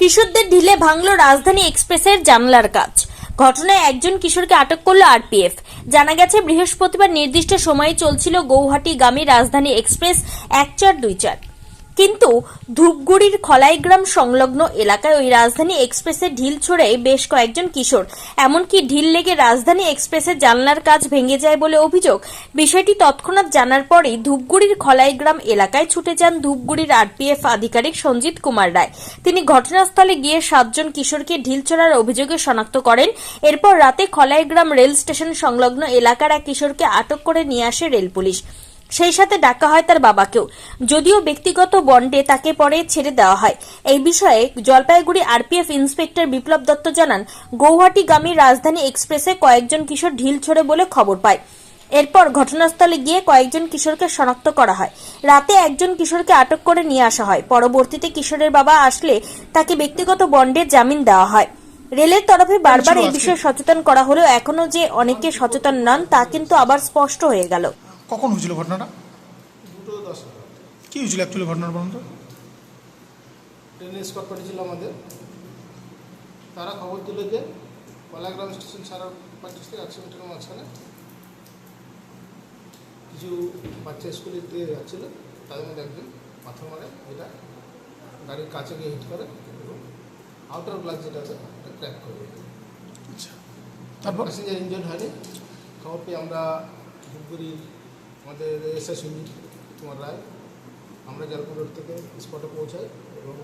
কিশোরদের ঢিলে ভাঙল রাজধানী এক্সপ্রেসের জানলার কাজ। ঘটনায় একজন কিশোরকে আটক করল আরপিএফ। জানা গেছে, বৃহস্পতিবার নির্দিষ্ট সময়ে চলছিল গৌহাটি গৌহাটিগামী রাজধানী এক্সপ্রেস এক চার দুই চার। কিন্তু ধূপগুড়ির খলাইগ্রাম সংলগ্ন এলাকায় ওই রাজধানী এক্সপ্রেসে ঢিল ছুড়ে বেশ কয়েকজন কিশোর। এমনকি ঢিল লেগে রাজধানী এক্সপ্রেসের জানলার কাজ ভেঙে যায় বলে অভিযোগ। বিষয়টি তৎক্ষণাৎ জানার পরেই ধূপগুড়ির খলাইগ্রাম এলাকায় ছুটে যান ধূপগুড়ির আরপিএফ আধিকারিক সঞ্জিত কুমার রায়। তিনি ঘটনাস্থলে গিয়ে সাতজন কিশোরকে ঢিল ছোড়ার অভিযোগে শনাক্ত করেন। এরপর রাতে খলাইগ্রাম রেল স্টেশন সংলগ্ন এলাকার এক কিশোরকে আটক করে নিয়ে আসে রেল পুলিশ। সেই সাথে ডাকা হয় তার বাবাকেও। যদিও ব্যক্তিগত বন্ডে তাকে পরে ছেড়ে দেওয়া হয়। এই বিষয়ে জলপাইগুড়ি আরপিএফ ইন্সপেক্টর বিপ্লব দত্ত জানান, গৌহাটিগামী রাজধানী এক্সপ্রেসে কয়েকজন কিশোর ঢিল ছোড়ে বলে খবর পায়। এরপর ঘটনাস্থলে গিয়ে কয়েকজন কিশোরকে শনাক্ত করা হয়। রাতে একজন কিশোরকে আটক করে নিয়ে আসা হয়। পরবর্তীতে কিশোরের বাবা আসলে তাকে ব্যক্তিগত বন্ডে জামিন দেওয়া হয়। রেলের তরফে বারবার এই বিষয়ে সচেতন করা হলেও এখনও যে অনেকে সচেতন নন, তা কিন্তু আবার স্পষ্ট হয়ে গেল। কখন হয়েছিল ঘটনাটা? দুটো দশ কি হয়েছিল অ্যাকচুয়ালি ঘটনার বলুন তো? ট্রেনে স্কট করেছিল আমাদের। তারা খবর দিল যে কলাগ্রাম স্টেশন সারা পঞ্চাশ থেকে একশো মিটারের মাঝখানে কিছু বাচ্চা স্কুলে দিয়ে যাচ্ছিল। তাদের মধ্যে একজন পাথর মারে এটা গাড়ির কাছে গিয়ে হিট করে এবং আউটার গ্লাস যেটা আছে এটা ক্র্যাক করে। আচ্ছা তারপর? প্যাসেঞ্জার ইনজয়েড হয়নি। খবর পেয়ে আমরা ধূপগুড়ির আমাদের এসএস সঞ্জিত কুমার রায় আমরা জালপুর রোড থেকে স্পটে পৌঁছাই এবং